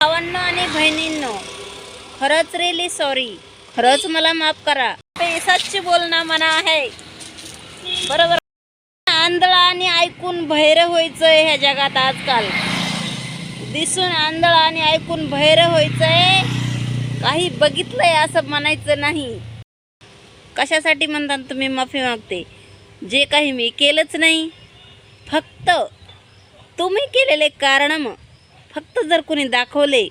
भावांनो आणि बहिणींनो खरंच रेली सॉरी खरंच मला माफ करा. ते बोलणं मना आहे बरोबर. आंधळा आणि ऐकून भैर व्हायचंय ह्या जगात आजकाल. दिसून आंधळा आणि ऐकून भैर व्हायचंय. काही बघितलंय असं म्हणायचं नाही. कशासाठी म्हणतात तुम्ही माफी मागते? जे काही मी केलंच नाही. फक्त तुम्ही केलेले कारण फक्त जर कुणी दाखवले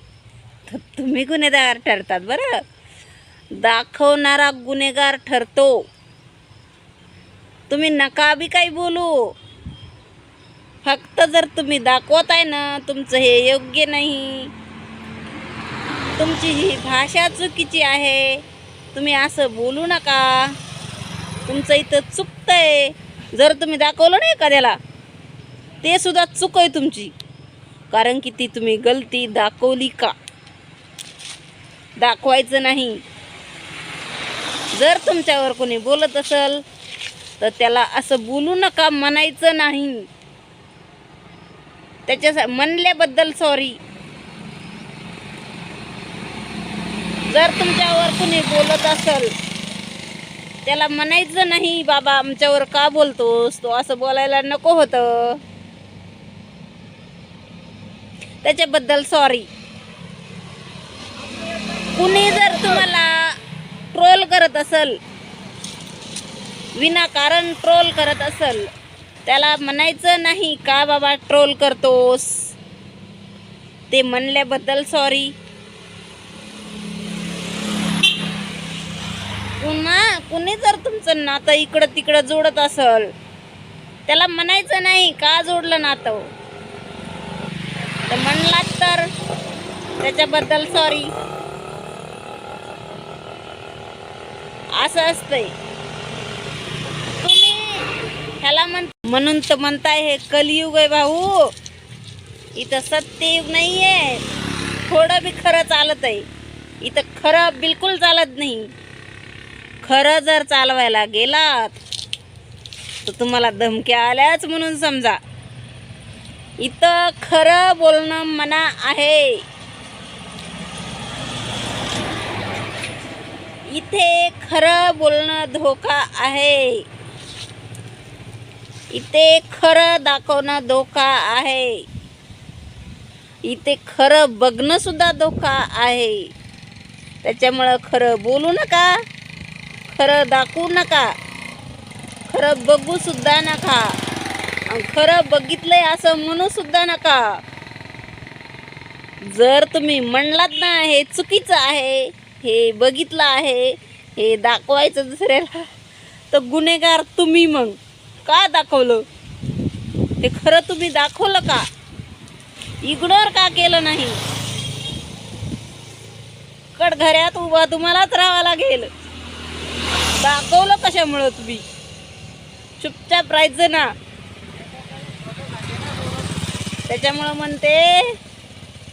तर तुम्ही गुन्हेगार ठरतात बरं. दाखवणारा गुन्हेगार ठरतो. तुम्ही नका बी काही बोलू. फक्त जर तुम्ही दाखवत आहे ना तुमचं हे योग्य नाही. तुमची ही भाषा चुकीची आहे. तुम्ही असं बोलू नका. तुमचं इथं चुकतंय. जर तुम्ही दाखवलं नाही एखाद्याला ते सुद्धा चूक आहे तुमची. कारण की ती तुम्ही गलती दाखवली का? दाखवायचं नाही. जर तुमच्यावर कोणी बोलत असेल तर त्याला असं बोलू नका म्हणायचं नाही. त्याच्या म्हणल्याबद्दल सॉरी जर तुमच्यावर कोणी बोलत असेल त्याला म्हणायचं नाही बाबा आमच्यावर का बोलतोस? तो असं बोलायला नको होतं. त्याच्याबद्दल सॉरी कुणी जर तुम्हाला ट्रोल करत असेल विनाकारण ट्रोल करत असेल त्याला म्हणायचं नाही का बाबा ट्रोल करतोस? ते म्हणल्याबद्दल सॉरी पुन्हा कुणी जर तुमचं नातं इकडं तिकडं जोडत असेल त्याला म्हणायचं नाही का जोडलं नातं? तर म्हणलात तर त्याच्याबद्दल सॉरी असं असतंय. तुम्ही ह्याला म्हण म्हणून तर म्हणताय हे कलियुग आहे भाऊ. इथं सत्ययुग नाही आहे थोडं बी खरं चालत आहे इथं खरं बिलकुल चालत नाही. खरं जर चालवायला गेलात तर तुम्हाला धमक्या आल्याच म्हणून समजा. इथं खरं बोलणं मना आहे. इथे खरं बोलणं धोका आहे. इथे खरं दाखवणं धोका आहे. इथे खरं बघणं सुद्धा धोका आहे. त्याच्यामुळं खरं बोलू नका. खरं दाखवू नका. खरं बघू सुद्धा नका. खरं बघितलंय असं म्हणू सुद्धा नका. जर तुम्ही म्हणलात ना हे चुकीचं आहे हे बघितलं आहे हे दाखवायचं दुसऱ्याला तर गुन्हेगार तुम्ही मग. का दाखवलं? ते खरं तुम्ही दाखवलं का? इग्नोर का केलं नाही? कडघऱ्यात उभा तुम्हालाच राहावं लागेल. दाखवलं कशामुळं तुम्ही? चुपचाप राहायचं ना. त्याच्यामुळं म्हणते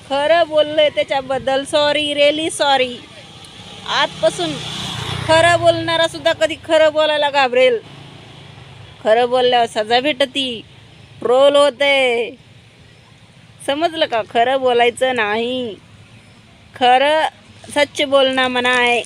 खरं बोललंय त्याच्याबद्दल. सॉरी रेली सॉरी आजपासून खरं बोलणारा सुद्धा कधी खरं बोलायला घाबरेल. खरं बोलल्यावर सजा भेटती ट्रोल होते. समजलं का? खरं बोलायचं नाही. खरं सच्च बोलणं म्हणा आहे